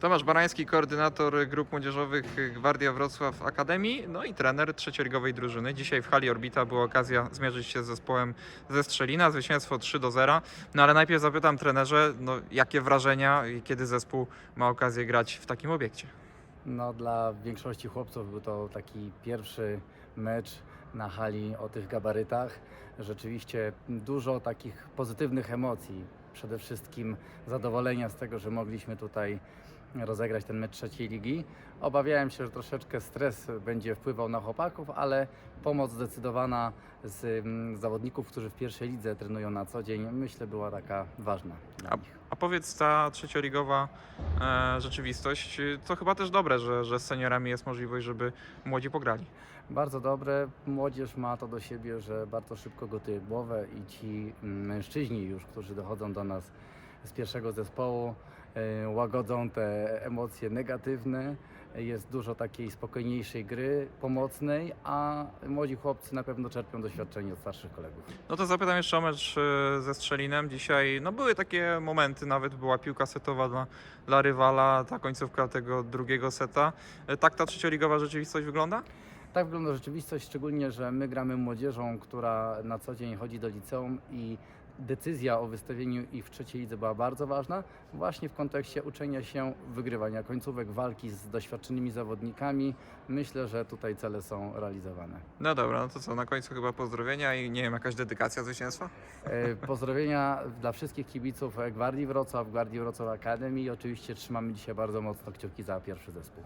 Tomasz Barański, koordynator grup młodzieżowych Gwardia Wrocław Akademii, no i trener trzecioligowej drużyny. Dzisiaj w hali Orbita była okazja zmierzyć się z zespołem ze Strzelina, zwycięstwo 3 do 0. No ale najpierw zapytam trenerze, no, jakie wrażenia, kiedy zespół ma okazję grać w takim obiekcie? No, dla większości chłopców był to taki pierwszy mecz na hali o tych gabarytach. Rzeczywiście dużo takich pozytywnych emocji. Przede wszystkim zadowolenia z tego, że mogliśmy tutaj rozegrać ten mecz trzeciej ligi. Obawiałem się, że troszeczkę stres będzie wpływał na chłopaków, ale pomoc zdecydowana z mm, zawodników, którzy w pierwszej lidze trenują na co dzień, myślę była taka ważna A, a powiedz, ta trzecioligowa e, rzeczywistość, to chyba też dobre, że, że z seniorami jest możliwość, żeby młodzi pograli. Bardzo dobre. Młodzież ma to do siebie, że bardzo szybko gotuje głowę i ci mężczyźni już, którzy dochodzą do nas z pierwszego zespołu, e, łagodzą te emocje negatywne. Jest dużo takiej spokojniejszej gry, pomocnej, a młodzi chłopcy na pewno czerpią doświadczenie od starszych kolegów. No to zapytam jeszcze o mecz e, ze Strzelinem. Dzisiaj no były takie momenty, nawet była piłka setowa dla, dla rywala, ta końcówka tego drugiego seta. E, Tak ta trzecioligowa rzeczywistość wygląda? Tak wygląda rzeczywistość, szczególnie, że my gramy młodzieżą, która na co dzień chodzi do liceum i decyzja o wystawieniu ich w trzeciej lidze była bardzo ważna, właśnie w kontekście uczenia się wygrywania końcówek, walki z doświadczonymi zawodnikami. Myślę, że tutaj cele są realizowane. No dobra, no to co, na końcu chyba pozdrowienia i nie wiem, jakaś dedykacja zwycięstwa? E, Pozdrowienia dla wszystkich kibiców Gwardii Wrocław, Gwardii Wrocław Akademii i oczywiście trzymamy dzisiaj bardzo mocno kciuki za pierwszy zespół.